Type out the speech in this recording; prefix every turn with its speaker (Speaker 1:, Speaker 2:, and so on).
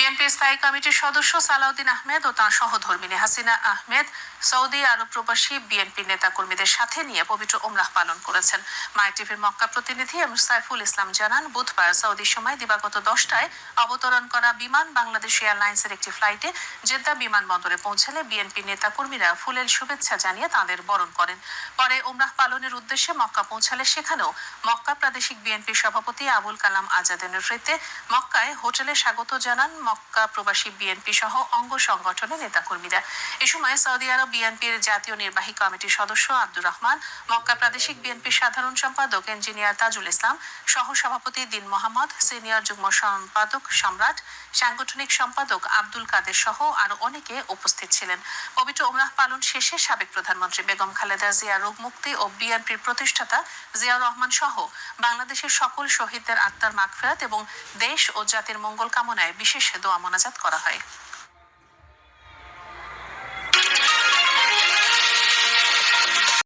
Speaker 1: বিএনপির স্থায়ী কমিটির সদস্য সালাউদ্দিন আহমেদ ও তাঁর সহধর্মিনী হাসিনা আহমেদ সৌদি আরব প্রবাসী বিএনপি নেতাকর্মীদের সাথে নিয়ে পবিত্র ওমরাহ পালন করেছেন। মাই টিভির মক্কা প্রতিনিধি এম সাইফুল ইসলাম জানান, বুধবার সৌদি সময় দিবাগত দশটায় অবতরণ করা বিমান বাংলাদেশ এয়ারলাইন্সের একটি ফ্লাইটে জেদ্দা বিমানবন্দরে পৌঁছালে বিএনপি নেতাকর্মীরা ফুলেল শুভেচ্ছা জানিয়ে তাদের বরণ করেন। পরে ওমরাহ পালনের উদ্দেশ্যে মক্কা পৌঁছালে সেখানেও মক্কা প্রাদেশিক বিএনপি সভাপতি আবুল কালাম আজাদের নেতৃত্বে মক্কায় হোটেলে স্বাগত জানান মক্কা প্রবাসী বিএনপি সহ অঙ্গ সংগঠনের নেতাকর্মীরা। এ সময় সৌদি আরব বিএনপির জাতীয় নির্বাহী কমিটির সদস্য আব্দুর রহমান, মক্কা প্রাদেশিক বিএনপির সাধারণ সম্পাদক ইঞ্জিনিয়ার তাজুল ইসলাম সহ সভাপতি দিন মোহাম্মদ, সিনিয়র যুগ্ম সম্পাদক সম্রাট, সাংগঠনিক সম্পাদক আব্দুল কাদের সহ আরও অনেকে উপস্থিত ছিলেন। পবিত্র ওমরাহ পালন শেষে সাবেক প্রধানমন্ত্রী বেগম খালেদা জিয়া রোগ মুক্তি ও বিএনপির প্রতিষ্ঠাতা জিয়াউর রহমান সহ বাংলাদেশের সকল শহীদদের আত্মার মাগফেরাত এবং দেশ ও জাতির মঙ্গল কামনায় বিশেষ দোয়া মোনাজাত করা হয়।